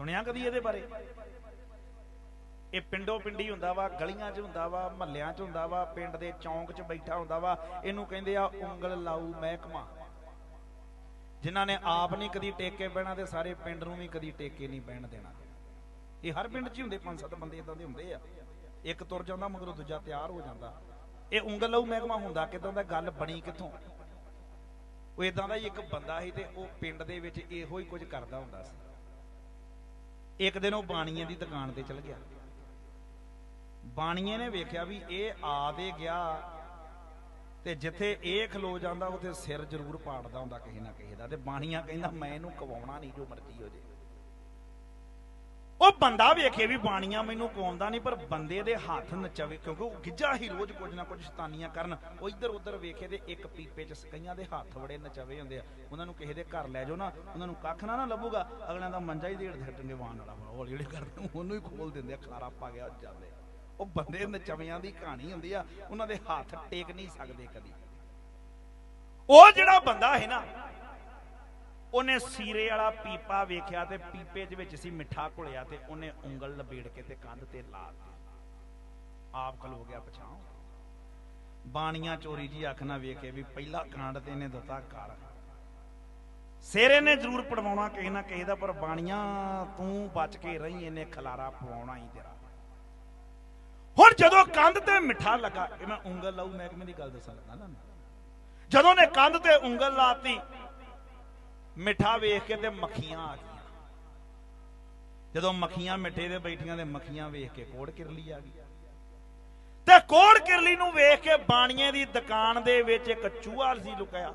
ਸੁਣਿਆ ਕਦੀ ਇਹਦੇ ਬਾਰੇ? ਇਹ ਪਿੰਡੋ ਪਿੰਡੀ ਹੁੰਦਾ ਵਾ, ਗਲੀਆਂ 'ਚ ਹੁੰਦਾ ਵਾ, ਮਹੱਲਿਆਂ 'ਚ ਹੁੰਦਾ ਵਾ, ਪਿੰਡ ਦੇ ਚੌਂਕ 'ਚ ਬੈਠਾ ਹੁੰਦਾ ਵਾ, ਇਹਨੂੰ ਕਹਿੰਦੇ ਆ ਉਂਗਲ ਲਾਊ ਮਹਿਕਮਾ। ਜਿਨ੍ਹਾਂ ਨੇ ਆਪ ਨਹੀਂ ਕਦੀ ਟੇਕੇ ਬਹਿਣਾ ਤੇ ਸਾਰੇ ਪਿੰਡ ਨੂੰ ਵੀ ਕਦੀ ਟੇਕੇ ਨਹੀਂ ਬਹਿਣ ਦੇਣਾ। ਇਹ ਹਰ ਪਿੰਡ 'ਚ ਹੀ ਹੁੰਦੇ, ਪੰਜ ਸੱਤ ਬੰਦੇ ਇਦਾਂ ਦੇ ਹੁੰਦੇ ਆ। ਇੱਕ ਤੁਰ ਜਾਂਦਾ ਮਗਰੋਂ ਦੂਜਾ ਤਿਆਰ ਹੋ ਜਾਂਦਾ। ਇਹ ਉਂਗਲ ਲਾਊ ਮਹਿਕਮਾ ਹੁੰਦਾ ਕਿਦਾਂ ਦਾ, ਗੱਲ ਬਣੀ ਕਿੱਥੋਂ? ਉਹ ਇਦਾਂ ਦਾ ਹੀ ਇੱਕ ਬੰਦਾ ਸੀ ਤੇ ਉਹ ਪਿੰਡ ਦੇ ਵਿੱਚ ਇਹੋ ਹੀ ਕੁਝ ਕਰਦਾ ਹੁੰਦਾ ਸੀ। ਇੱਕ ਦਿਨ ਉਹ ਬਾਣੀਏ ਦੀ ਦੁਕਾਨ ਤੇ ਚਲ ਗਿਆ। ਬਾਣੀਏ ਨੇ ਵੇਖਿਆ ਵੀ ਇਹ ਆ ਦੇ ਗਿਆ ਤੇ ਜਿੱਥੇ ਇਹ ਖਲੋ ਜਾਂਦਾ, ਉੱਥੇ ਸਿਰ ਜ਼ਰੂਰ ਪਾੜਦਾ ਹੁੰਦਾ ਕਿਸੇ ਨਾ ਕਿਸੇ ਦਾ ਤੇ ਬਾਣੀਆ ਕਹਿੰਦਾ, ਮੈਂ ਇਹਨੂੰ ਕਵਾਉਣਾ ਨਹੀਂ ਜੋ ਮਰਜ਼ੀ ਹੋ ਜੇ ਉਹ ਬੰਦਾ ਵੇਖੇ ਵੀ ਬਾਣੀਆਂ ਮੈਨੂੰ ਕਵਾਉਂਦਾ ਨਹੀਂ, ਪਰ ਬੰਦੇ ਦੇ ਹੱਥ ਨਚਵੇ, ਕਿਉਂਕਿ ਉਹ ਗਿੱਜਾ ਹੀ ਰੋਜ਼ ਕੁਝ ਨਾ ਕੁਝ ਸ਼ੈਤਾਨੀਆਂ ਕਰਨ। ਉਹ ਇੱਧਰ ਉੱਧਰ ਵੇਖੇ ਤੇ ਇੱਕ ਪੀਪੇ 'ਚ ਕਈਆਂ ਦੇ ਹੱਥ ਬੜੇ ਨਚਵੇ ਹੁੰਦੇ ਆ। ਉਹਨਾਂ ਨੂੰ ਕਿਸੇ ਦੇ ਘਰ ਲੈ ਜਾਓ ਨਾ, ਉਹਨਾਂ ਨੂੰ ਕੱਖ ਨਾ ਨਾ ਲੱਭੂਗਾ। ਅਗਲਿਆਂ ਦਾ ਮੰਜਾ ਹੀ ਢੇੜ ਹਟਣਗੇ ਵਾਣ ਵਾਲਾ ਹੌਲੀ ਹੌਲੀ ਕਰਦੇ ਉਹਨੂੰ ਹੀ ਖੋਲ ਦਿੰਦੇ ਆ ਖਾਰਾ ਪਾ ਗਿਆ ਜਾਂਦੇ ਉਹ ਬੰਦੇ ਨਚਵਿਆਂ ਦੀ ਕਹਾਣੀ ਹੁੰਦੀ ਆ, ਉਹਨਾਂ ਦੇ ਹੱਥ ਟੇਕ ਨਹੀਂ ਸਕਦੇ ਕਦੀ। ਉਹ ਜਿਹੜਾ ਬੰਦਾ ਹੈ ਨਾ ਉਹਨੇ ਸੀਰੇ ਵਾਲਾ ਪੀਪਾ ਵੇਖਿਆ ਤੇ ਪੀਪੇ ਦੇ ਵਿੱਚ ਸੀ ਮਿੱਠਾ ਘੁਲਿਆ ਤੇ ਉਹਨੇ ਉਂਗਲ ਲਬੇੜ ਕੇ ਤੇ ਕੰਧ ਤੇ ਲਾ ਦਿੱਤੀ। ਆਪ ਖਲੋ ਗਿਆ ਪਛਾਣ। ਬਾਣੀਆਂ ਚੋਰੀ ਜੀ ਅੱਖ ਨਾ ਵੇਖੇ ਵੀ ਪਹਿਲਾ ਕਾਂਡ ਤੇ ਇਹਨੇ ਦਿੱਤਾ ਕਰ ਸੇਰੇ ਨੇ ਜ਼ਰੂਰ ਪੜਵਾਉਣਾ ਕਿਸੇ ਨਾ ਕਿਸੇ ਦਾ, ਪਰ ਬਾਣੀਆਂ ਤੂੰ ਬਚ ਕੇ ਰਹੀ, ਇਹਨੇ ਖਲਾਰਾ ਪਵਾਉਣਾ ਹੀ ਤੇਰਾ। ਹੁਣ ਜਦੋਂ ਕੰਧ ਤੇ ਮਿੱਠਾ ਲੱਗਾ, ਇਹ ਮੈਂ ਉਂਗਲ ਲਾਉ ਮਹਿਕਮੇ ਦੀ ਗੱਲ ਦੱਸਣ ਲੱਗਾ ਨਾ ਜਦੋਂ ਨੇ ਕੰਧ ਤੇ ਉਂਗਲ ਲਾਤੀ ਮਿੱਠਾ ਵੇਖ ਕੇ ਤੇ ਮੱਖੀਆਂ ਆ ਗਈਆਂ। ਜਦੋਂ ਮੱਖੀਆਂ ਮਿੱਠੇ ਦੇ ਬੈਠੀਆਂ ਤੇ ਮੱਖੀਆਂ ਵੇਖ ਕੇ ਕੋੜ ਕਿਰਲੀ ਆ ਗਈ। ਤੇ ਕੋੜ ਕਿਰਲੀ ਨੂੰ ਵੇਖ ਕੇ ਬਾਣੀਏ ਦੀ ਦੁਕਾਨ ਦੇ ਵਿੱਚ ਇੱਕ ਚੂਹਾ ਸੀ ਲੁਕਿਆ।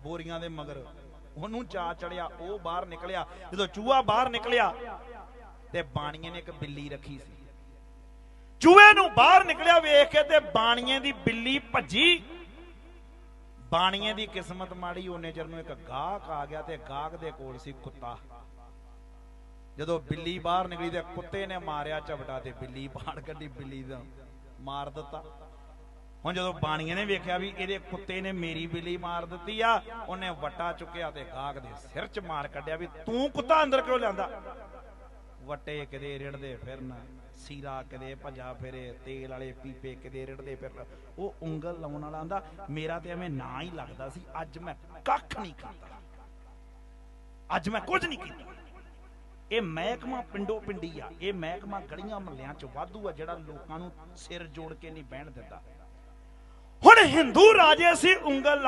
ਬੋਰੀਆਂ ਦੇ ਮਗਰ ਉਹਨੂੰ ਚਾ ਚੜਿਆ, ਉਹ ਬਾਹਰ ਨਿਕਲਿਆ। ਜਦੋਂ ਚੂਹਾ ਬਾਹਰ ਨਿਕਲਿਆ ਤੇ ਬਾਣੀਏ ਨੇ ਇੱਕ ਬਿੱਲੀ ਰੱਖੀ ਸੀ। ਚੂਹੇ ਨੂੰ ਬਾਹਰ ਨਿਕਲਿਆ ਵੇਖ ਕੇ ਤੇ ਬਾਣੀਏ ਦੀ ਬਿੱਲੀ ਭੱਜੀ ਬਾਣੀਏ ਦੀ ਕਿਸਮਤ ਮਾੜੀ, ਉਹਨੇ ਚਿਰ ਨੂੰ ਇੱਕ ਗਾਹਕ ਆ ਗਿਆ ਤੇ ਗਾਹਕ ਦੇ ਕੋਲ ਸੀ ਕੁੱਤਾ। ਜਦੋਂ ਬਿੱਲੀ ਬਾਹਰ ਨਿਕਲੀ ਤੇ ਕੁੱਤੇ ਨੇ ਮਾਰਿਆ ਝਪਟਾ ਤੇ ਬਿੱਲੀ ਬਾਹਰ ਕੱਢੀ, ਬਿੱਲੀ ਦਾ ਮਾਰ ਦਿੱਤਾ। ਹੁਣ ਜਦੋਂ ਬਾਣੀਏ ਨੇ ਵੇਖਿਆ ਵੀ ਇਹਦੇ ਕੁੱਤੇ ਨੇ ਮੇਰੀ ਬਿੱਲੀ ਮਾਰ ਦਿੱਤੀ ਆ, ਉਹਨੇ ਵੱਟਾ ਚੁੱਕਿਆ ਤੇ ਗਾਹਕ ਦੇ ਸਿਰ 'ਚ ਮਾਰ ਕੱਢਿਆ ਵੀ ਤੂੰ ਕੁੱਤਾ ਅੰਦਰ ਕਿਉਂ ਲਿਆਂਦਾ? ਵਟੇ ਕਿਤੇ ਰਿੜਦੇ ਫਿਰਨ, ਸੀਰਾ ਕਿਤੇ ਭਜਾ ਫਿਰੇ, ਤੇਲ ਵਾਲੇ ਪੀਪੇ ਕਿਤੇ ਰਿੜਦੇ ਫਿਰਨ। ਉਹ ਉਂਗਲ ਲਾਉਣ ਵਾਲਾ ਆਂਦਾ ਮੇਰਾ ਤੇ ਐਵੇਂ ਨਾ ਹੀ ਲੱਗਦਾ ਸੀ, ਅੱਜ ਮੈਂ ਕੱਖ ਨਹੀਂ ਕੀਤਾ। ਅੱਜ ਮੈਂ ਕੁਝ ਨਹੀਂ ਕੀਤਾ। ਇਹ ਮਹਿਕਮਾ ਪਿੰਡੋ ਪਿੰਡੀ ਆ, ਇਹ ਮਹਿਕਮਾ ਗਲੀਆਂ ਮਹੱਲਿਆਂ ਚ ਵਾਧੂ ਆ, ਜਿਹੜਾ ਲੋਕਾਂ ਨੂੰ ਸਿਰ ਜੋੜ ਕੇ ਨਹੀਂ ਬਹਿਣ ਦਿੰਦਾ। ਹੁਣ ਹਿੰਦੂ ਰਾਜੇ ਸੀ ਉਂਗਲ